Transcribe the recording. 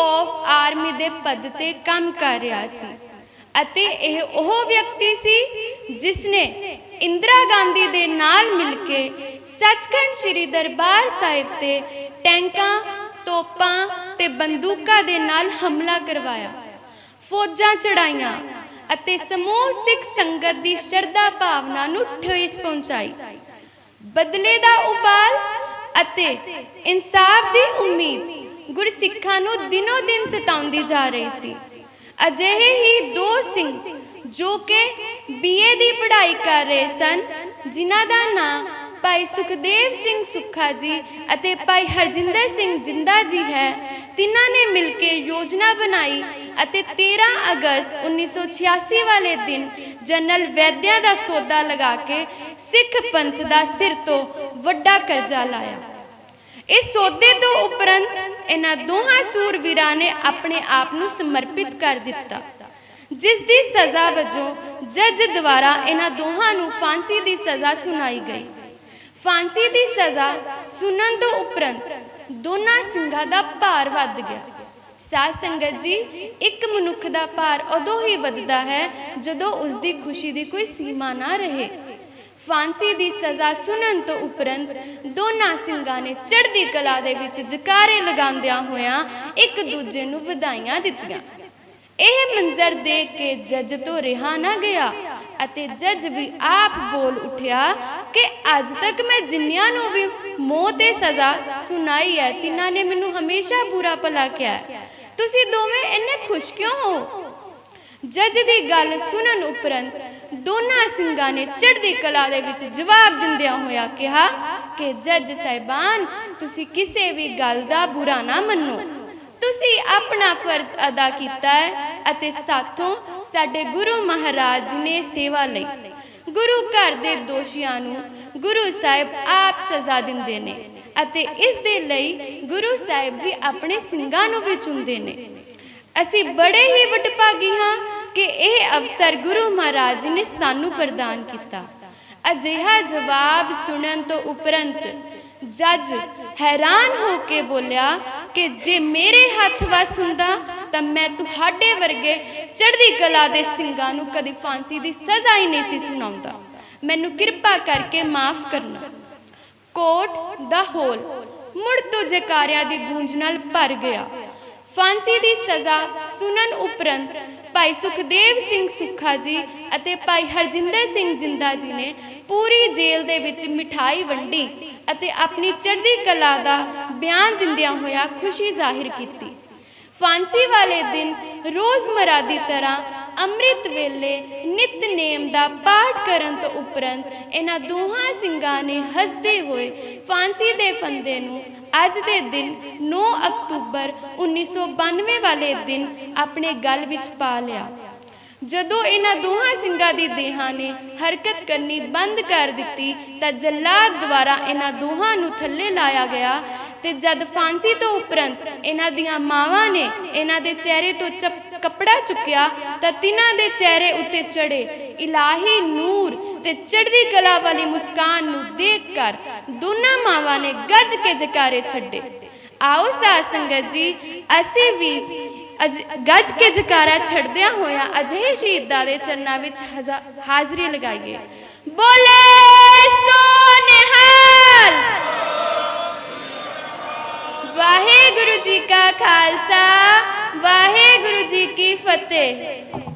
Of army ਦੇ ਪਦ ਤੇ ਕੰਮ ਕਰ ਰਿਹਾ ਸੀ ਅਤੇ ਇਹ ਉਹ ਵਿਅਕਤੀ ਸੀ ਜਿਸ ਨੇ ਇੰਦਰਾ ਗਾਂਧੀ ਦੇ ਨਾਲ ਮਿਲ ਕੇ ਸੱਚਖੰਡ ਸ੍ਰੀ ਦਰਬਾਰ ਸਾਹਿਬ ਤੇ ਟੈਂਕਾਂ, ਤੋਪਾਂ ਤੇ ਬੰਦੂਕਾਂ ਦੇ ਨਾਲ ਹਮਲਾ ਕਰਵਾਇਆ, ਫੌਜਾਂ ਚੜਾਈਆਂ ਅਤੇ ਸਮੂਹ ਸਿੱਖ ਸੰਗਤ ਦੀ ਸ਼ਰਧਾ ਭਾਵਨਾ ਨੂੰ ਠੇਸ ਪਹੁੰਚਾਈ। ਬਦਲੇ ਦਾ ਉਬਾਲ ਅਤੇ ਇਨਸਾਫ ਦੀ ਉਮੀਦ ਗੁਰਸਿੱਖਾਂ ਨੂੰ ਦਿਨੋ ਦਿਨ ਸਤਾਉਂਦੀ ਜਾ ਰਹੀ ਸੀ। ਅਜਿਹੇ ਹੀ ਦੋ ਸਿੰਘ ਜੋ ਕਿ ਬੀਏ ਦੀ ਪੜ੍ਹਾਈ ਕਰ ਰਹੇ ਸਨ, ਜਿਨ੍ਹਾਂ ਦਾ ਨਾਂ ਭਾਈ ਸੁਖਦੇਵ ਸਿੰਘ ਸੁੱਖਾ ਜੀ ਅਤੇ ਭਾਈ ਹਰਜਿੰਦਰ ਸਿੰਘ ਜਿੰਦਾ ਜੀ ਹੈ, ਤਿੰਨਾਂ ਨੇ ਮਿਲ ਕੇ ਯੋਜਨਾ ਬਣਾਈ ਅਤੇ 13 ਅਗਸਤ 1986 ਵਾਲੇ ਦਿਨ ਜਨਰਲ ਵੈਦਿਆ ਦਾ ਸੌਦਾ ਲਗਾ ਕੇ ਸਿੱਖ ਪੰਥ ਦਾ ਸਿਰ ਤੋਂ ਵੱਡਾ ਕਰਜ਼ਾ ਲਾਇਆ। ਇਸ ਸੌਦੇ ਤੋਂ ਉਪਰੰਤ ਇਹਨਾਂ ਦੋਹਾਂ ਸੂਰਵੀਰਾਂ ਨੇ ਆਪਣੇ ਆਪ ਨੂੰ ਸਮਰਪਿਤ ਕਰ ਦਿੱਤਾ। ਜਿਸ ਦੀ ਸਜ਼ਾ ਵਜੋਂ ਜੱਜ ਦੁਆਰਾ ਇਹਨਾਂ ਦੋਹਾਂ ਨੂੰ ਫਾਂਸੀ ਦੀ ਸਜ਼ਾ ਸੁਣਾਈ ਗਈ। ਫਾਂਸੀ ਦੀ ਸਜ਼ਾ ਸੁਣਨ ਤੋਂ ਉਪਰੰਤ ਦੋਨਾਂ ਸਿੰਘਾਂ ਦਾ ਭਾਰ ਵੱਧ ਗਿਆ। ਸਾਧ ਸੰਗਤ ਜੀ, ਇੱਕ ਮਨੁੱਖ ਦਾ ਭਾਰ ਉਦੋਂ ਹੀ ਵੱਧਦਾ ਹੈ ਜਦੋਂ ਉਸ ਦੀ ਖੁਸ਼ੀ ਦੀ ਕੋਈ ਸੀਮਾ ਨਾ ਰਹੇ। ਫਾਂਸੀ ਦੀ ਸਜ਼ਾ ਸੁਣਨ ਤੋਂ ਉਪਰੰਤ ਦੋਨਾਂ ਸਿੰਘਾਂ ਨੇ ਚੜ੍ਹਦੀ ਕਲਾ ਦੇ ਵਿੱਚ ਜਕਾਰੇ ਲਗਾਉਂਦਿਆਂ ਹੋਇਆਂ ਇੱਕ ਦੂਜੇ ਨੂੰ ਵਧਾਈਆਂ ਦਿੱਤੀਆਂ। ਇਹ ਮੰਜ਼ਰ ਦੇਖ ਕੇ ਜੱਜ ਤੋਂ ਰਿਹਾ ਨਾ ਗਿਆ ਅਤੇ ਜੱਜ ਵੀ ਆਪ ਬੋਲ ਉਠਿਆ ਕਿ ਅੱਜ ਤੱਕ ਮੈਂ ਜਿੰਨਿਆਂ ਨੂੰ ਵੀ ਮੌਤ ਤੇ ਸਜ਼ਾ ਸੁਣਾਈ ਹੈ, ਤਿੰਨਾਂ ਨੇ ਮੈਨੂੰ ਹਮੇਸ਼ਾ ਬੁਰਾ ਭਲਾ ਕਿਹਾ ਤੁਸੀਂ ਦੋਵੇਂ ਇੰਨੇ ਖੁਸ਼ ਕਿਉਂ ਹੋ? ਜੱਜ ਦੀ ਗੱਲ ਸੁਣਨ ਉਪਰੰਤ ਦੋਨਾਂ ਸਿੰਘਾਂ ਨੇ ਚੜ੍ਹਦੀ ਕਲਾ ਦੇ ਵਿੱਚ ਜਵਾਬ ਦਿੰਦਿਆਂ ਹੋਇਆ ਕਿਹਾ ਕਿ, ਜੱਜ ਸਾਹਿਬਾਨ, ਤੁਸੀਂ ਕਿਸੇ ਵੀ ਗੱਲ ਦਾ ਬੁਰਾ ਨਾ ਮੰਨੋ। ਤੁਸੀਂ ਆਪਣਾ ਫਰਜ਼ ਅਦਾ ਕੀਤਾ ਹੈ ਅਤੇ ਸਾਥੋਂ ਸਾਡੇ ਗੁਰੂ ਮਹਾਰਾਜ ਨੇ ਸੇਵਾ ਲਈ। ਗੁਰੂ ਘਰ ਦੇ ਦੋਸ਼ੀਆਂ ਨੂੰ ਗੁਰੂ ਸਾਹਿਬ ਆਪ ਸਜ਼ਾ ਦਿੰਦੇ ਨੇ ਅਤੇ ਇਸ ਦੇ ਲਈ ਗੁਰੂ ਸਾਹਿਬ ਜੀ ਆਪਣੇ ਸਿੰਘਾਂ ਨੂੰ ਵੀ ਚੁਣਦੇ ਨੇ। ਅਸੀਂ ਬੜੇ ਹੀ ਵਡਭਾਗੀ ਹਾਂ ਕਿ ਇਹ ਅਵਸਰ ਗੁਰੂ ਮਹਾਰਾਜ ਨੇ ਸਾਨੂੰ ਪ੍ਰਦਾਨ ਕੀਤਾ। ਅਜਿਹਾ ਜਵਾਬ ਸੁਣਨ ਤੋਂ ਉਪਰੰਤ ਜੱਜ ਹੈਰਾਨ ਹੋ ਕੇ ਬੋਲਿਆ ਕਿ ਜੇ ਮੇਰੇ ਹੱਥ ਵਸ ਹੁੰਦਾ ਤਾਂ ਮੈਂ ਤੁਹਾਡੇ ਵਰਗੇ ਚੜ੍ਹਦੀ ਕਲਾ ਦੇ ਸਿੰਘਾਂ ਨੂੰ ਕਦੀ ਫਾਂਸੀ ਦੀ ਸਜ਼ਾ ਹੀ ਨਹੀਂ ਸੀ ਸੁਣਾਉਂਦਾ। ਮੈਨੂੰ ਕਿਰਪਾ ਕਰਕੇ ਮਾਫ ਕਰਨਾ। ਕੋਟ ਦਾ ਹੋਲ ਮੁੜ ਤੋਂ ਜਕਾਰਿਆਂ ਦੀ ਗੂੰਜ ਨਾਲ ਭਰ ਗਿਆ। ਫਾਂਸੀ ਦੀ ਸਜ਼ਾ ਸੁਣਨ ਉਪਰੰਤ ਭਾਈ ਸੁਖਦੇਵ ਸਿੰਘ ਸੁੱਖਾ ਜੀ ਅਤੇ ਭਾਈ ਹਰਜਿੰਦਰ ਸਿੰਘ ਜਿੰਦਾ ਜੀ ਨੇ ਪੂਰੀ ਜੇਲ੍ਹ ਦੇ ਵਿੱਚ ਮਿਠਾਈ ਵੰਡੀ ਅਤੇ ਆਪਣੀ ਚੜ੍ਹਦੀ ਕਲਾ ਦਾ ਬਿਆਨ ਦਿੰਦਿਆਂ ਹੋਇਆ ਖੁਸ਼ੀ ਜ਼ਾਹਿਰ ਕੀਤੀ। ਫਾਂਸੀ ਵਾਲੇ ਦਿਨ ਰੋਜ਼ਮਰਾ ਦੀ ਤਰ੍ਹਾਂ ਅੰਮ੍ਰਿਤ ਵੇਲੇ ਨਿਤਨੇਮ ਦਾ ਪਾਠ ਕਰਨ ਤੋਂ ਉਪਰੰਤ ਇਹਨਾਂ ਦੋਹਾਂ ਸਿੰਘਾਂ ਨੇ ਹੱਸਦੇ ਹੋਏ ਫਾਂਸੀ ਦੇ ਫੰਦੇ ਨੂੰ ਅੱਜ ਦੇ ਦਿਨ 9 ਅਕਤੂਬਰ 1992 ਵਾਲੇ ਦਿਨ ਆਪਣੇ ਗਲ ਵਿੱਚ ਪਾ ਲਿਆ। ਜਦੋਂ ਇਹਨਾਂ ਦੋਹਾਂ ਸਿੰਘਾਂ ਦੀ ਦੇਹਾਂ ਨੇ ਹਰਕਤ ਕਰਨੀ ਬੰਦ ਕਰ ਦਿੱਤੀ, ਤਾਂ ਜੱਲਾਦ ਦੁਆਰਾ ਇਹਨਾਂ ਦੋਹਾਂ ਨੂੰ ਥੱਲੇ ਲਾਇਆ ਗਿਆ ਤੇ ਜਦ ਫਾਂਸੀ ਤੋਂ ਉਪਰੰਤ ਇਹਨਾਂ ਦੀਆਂ ਮਾਵਾਂ ਨੇ ਇਹਨਾਂ ਦੇ ਚਿਹਰੇ ਤੋਂ ਚੱਪ- ਕੱਪੜਾ ਚੁੱਕਿਆ, ਤਾਂ ਤਿਨਾਂ ਦੇ ਚਿਹਰੇ ਉੱਤੇ ਚੜੇ ਇਲਾਹੀ ਨੂਰ ਤੇ ਚੜ੍ਹਦੀ ਕਲਾ ਵਾਲੀ ਮੁਸਕਾਨ ਨੂੰ ਦੇਖ ਕਰ ਦੋਨਾਂ ਮਾਵਾਂ ਨੇ ਗੱਜ ਕੇ ਜਕਾਰੇ ਛੱਡੇ। ਆਓ ਸਾਧ ਸੰਗਤ ਜੀ, ਅਸੀਂ ਵੀ ਗੱਜ ਕੇ ਜਕਾਰਾ ਛੱਡਦਿਆਂ ਹੋਇਆਂ ਅਜਿਹੇ ਸ਼ਹੀਦਾਂ ਦੇ ਚਰਨਾਂ ਵਿੱਚ ਹਾਜ਼ਰੀ ਲਗਾਈਏ। ਬੋਲੇ ਸੋਨਿਹਾਲ ਵਾਹਿਗੁਰੂ ਜੀ ਕਾ ਖਾਲਸਾ, ਵਾਹਿਗੁਰੂ ਜੀ ਕੀ ਫਤਿਹ।